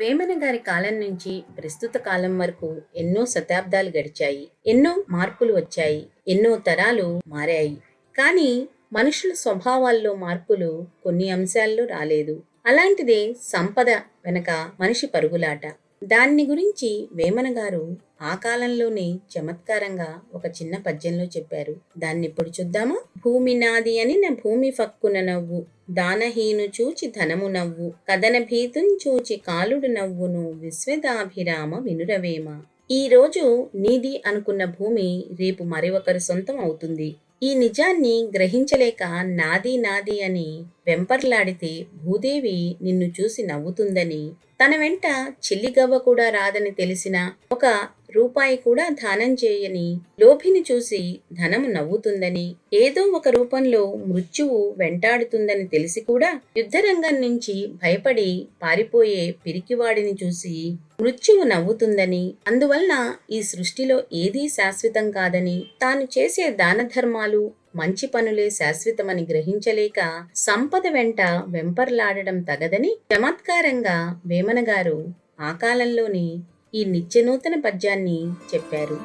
వేమన గారి కాలం నుంచి ప్రస్తుత కాలం వరకు ఎన్నో శతాబ్దాలు గడిచాయి ఎన్నో మార్పులు వచ్చాయి ఎన్నో తరాలు మారాయి. కానీ మనుషుల స్వభావాల్లో మార్పులు కొన్ని అంశాల్లో రాలేదు. అలాంటిదే సంపద వెనక మనిషి పరుగులాట. దాన్ని గురించి వేమన గారు ఆ కాలంలోనే చమత్కారంగా ఒక చిన్న పద్యంలో చెప్పారు. దాన్ని ఇప్పుడు చూద్దామా? భూమి నాది అని నా భూమి ఫక్కున నవ్వు దానహీను చూచి ధనము నవ్వు కథన భీతుం చూచి కాలుడు నవ్వును విశ్వదాభిరామ వినురవేమ. ఈ రోజు నీది అనుకున్న భూమి రేపు మరి ఒకరి సొంతం అవుతుంది. ఈ నిజాన్ని గ్రహించలేక నాది నాది అని వెంపర్లాడితే భూదేవి నిన్ను చూసి నవ్వుతుందని తన వెంట చిల్లిగవ్వ కూడా రాదని తెలిసిన ఒక రూపాయి కూడా దానం చేయని లోభిని చూసి ధనము నవ్వుతుందని ఏదో ఒక రూపంలో మృత్యువు వెంటాడుతుందని తెలిసి కూడా యుద్ధరంగం నుంచి భయపడి పారిపోయే పిరికివాడిని చూసి మృత్యువు నవ్వుతుందని అందువలన ఈ సృష్టిలో ఏదీ శాశ్వతం కాదని తాను చేసే దాన ధర్మాలు మంచి పనులే శాశ్వతమని గ్రహించలేక సంపద వెంట వెంపర్లాడడం తగదని చమత్కారంగా వేమనగారు ఆ కాలంలోని ఈ నిత్యనూతన పద్యాన్ని చెప్పారు.